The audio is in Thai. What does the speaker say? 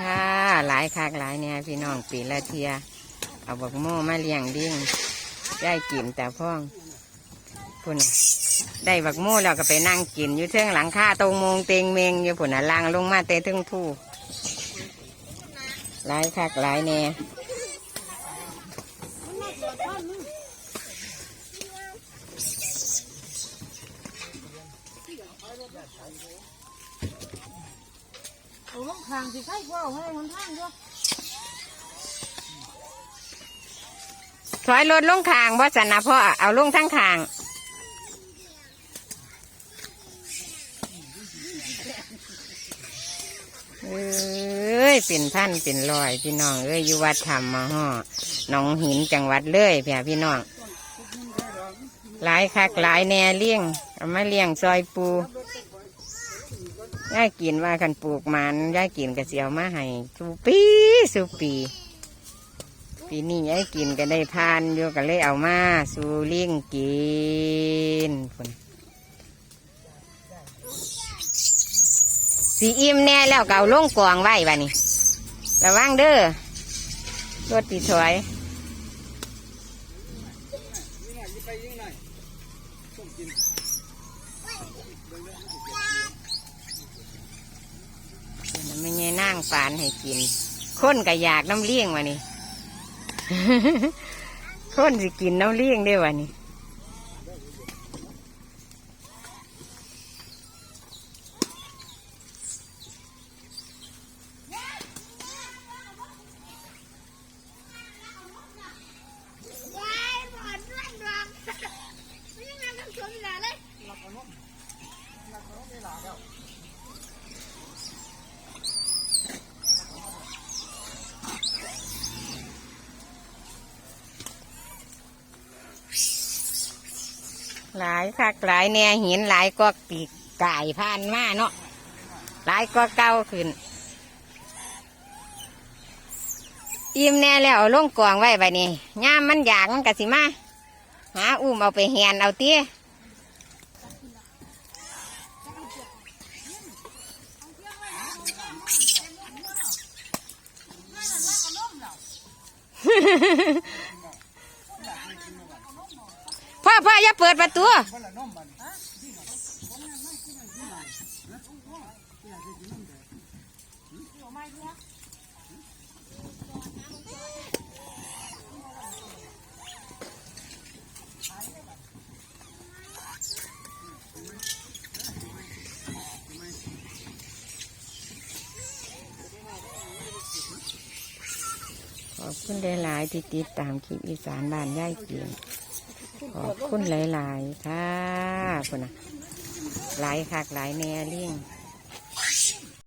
ค่ะ หลายคักหลายเนี่ยพี่น้องปีละเทีย เอาบักโม่มาเลี้ยงดิ้งได้กินแต่พ่องพุ่นได้บักโม่เราก็ไปนั่งกินอยู่เทิงหลังคาตรงมงเตงเมงอยู่พุ่นอะล่างลงมาเตะทึงทู่หลายคักหลายเนี่ย เอาลงทางสิใครพ่อเอาให้มันทางด้วยถอยรถลงคางบ่สันนะพ่อเอาลงทั้งคางเอ้ยเป็นท่านเป็นรอยพี่น้องเอ้ยอยู่วัดธรรมมาห่อหนองหินจังหวัดเลยเพี่พี่น้องหลายคักหลายแน่เลี้ยงเอามาเลี้ยงซอยปู ย่ายกินว่ากันปลูกมันย่ายกินกระเสียวมาให้สูปีสูปี ปีนี้ย่ายกินก็ได้ทานอยู่ก็เลยเอามาสูเลี้ยงกินพุ่นสีอิ่มแน่แล้วก็เอาลงกองไว้บ้านี่ระวังเด้อรถติดถอยไไม่ไงนั่งปานให้กิน คนก็อยากน้ำเลี้ยงวะนี่ คนสิกินน้ำเลี้ยงได้ววะนี่ ว้ายหมอนด้วยดวงไม่ยังไงต้องชมอย่าเลย หลายคักหลายแน่หินหลายก็ปีกไก่ผ่านมาเนาะหลายก็เก้าขึ้น อิ่มแน่แล้วเอาลงกองไว้ไปนี่ย่ามมันอยากมันกะสิมาหาอุ้มเอาไปแหนเอาเตี้ย พ่อพ่ออย่าเปิดประตูขอบคุณหลายๆที่ติดตามคลิปอีสานบ้านย่ายเกียง ขอบคุณหลาย ๆ ค่ะคุณนะหลายคักหลายแน่ลิ่ง